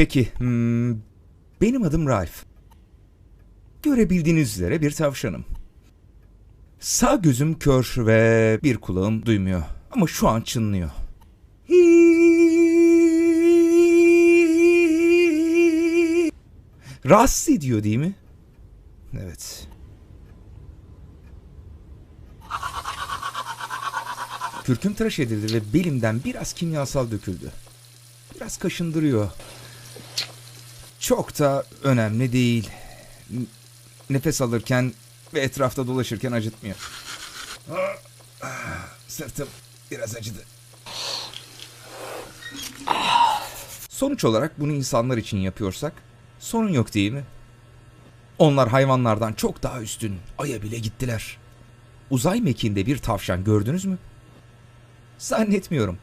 Peki, hmm, benim adım Raif. Görebildiğiniz üzere bir tavşanım. Sağ gözüm kör ve bir kulağım duymuyor. Ama şu an çınlıyor. Rahatsız ediyor değil mi? Evet. Kürküm tıraş edildi ve belimden biraz kimyasal döküldü. Biraz kaşındırıyor. Çok da önemli değil. Nefes alırken ve etrafta dolaşırken acıtmıyor. Sırtım biraz acıdı. Sonuç olarak bunu insanlar için yapıyorsak sorun yok değil mi? Onlar hayvanlardan çok daha üstün. Ay'a bile gittiler. Uzay mekiğinde bir tavşan gördünüz mü? Zannetmiyorum.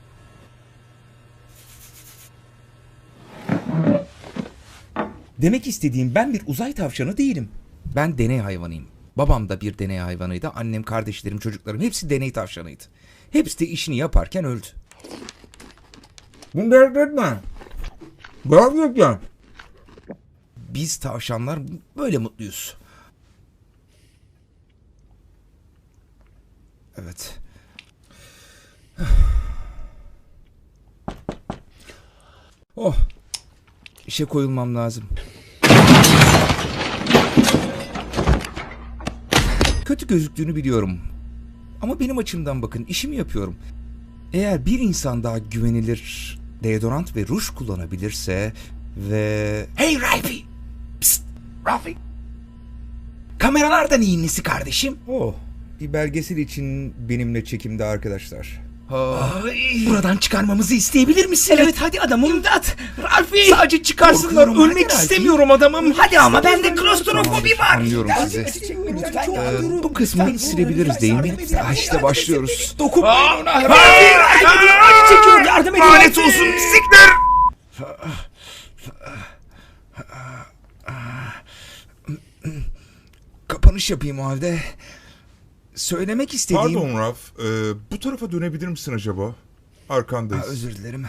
Demek istediğim ben bir uzay tavşanı değilim. Ben deney hayvanıyım. Babam da bir deney hayvanıydı. Annem, kardeşlerim, çocuklarım hepsi deney tavşanıydı. Hepsi de işini yaparken öldü. Bunu dert etme. Bırak yok ya. Biz tavşanlar böyle mutluyuz. Evet. Oh. İşe koyulmam lazım. Kötü gözüktüğünü biliyorum. Ama benim açımdan bakın işimi yapıyorum. Eğer bir insan daha güvenilir deodorant ve ruj kullanabilirse ve... Hey Rafi! Psst! Kameralardan iyi nesi kardeşim? Oh, bir belgesel için benimle çekimde arkadaşlar. Buradan çıkarmamızı isteyebilir misin? Evet hadi adamım. İmdat! Rafi! Sadece çıkarsınlar. Korkuyorum, Ölmek hadi istemiyorum adamım. Hadi ama bende klostrofobi var. Anlıyorum sizi. Ee, bu kısmı silebiliriz değil mi? Ah, işte başlıyoruz. Dokunmayın ona. Rafi! Acı çekiyor yardım edin. Lanet olsun siktir! Kapanış yapayım o halde. Söylemek istediğim... Pardon Raf, e, bu tarafa dönebilir misin acaba? Arkandayız. özür dilerim.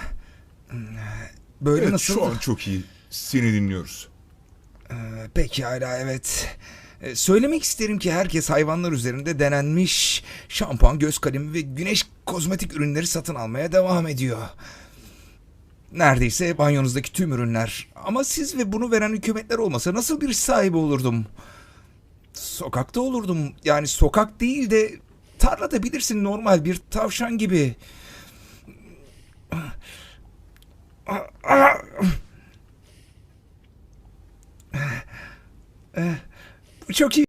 Böyle evet, nasıl? şu an çok iyi. Seni dinliyoruz. Pekala evet. Ee, Söylemek isterim ki herkes hayvanlar üzerinde denenmiş şampuan, göz kalemi ve güneş kozmetik ürünleri satın almaya devam ediyor. Neredeyse banyonuzdaki tüm ürünler. Ama siz ve bunu veren hükümetler olmasa nasıl bir sahibi olurdum? Sokakta olurdum. Yani sokak değil de tarlada bilirsin normal bir tavşan gibi. Çok iyi.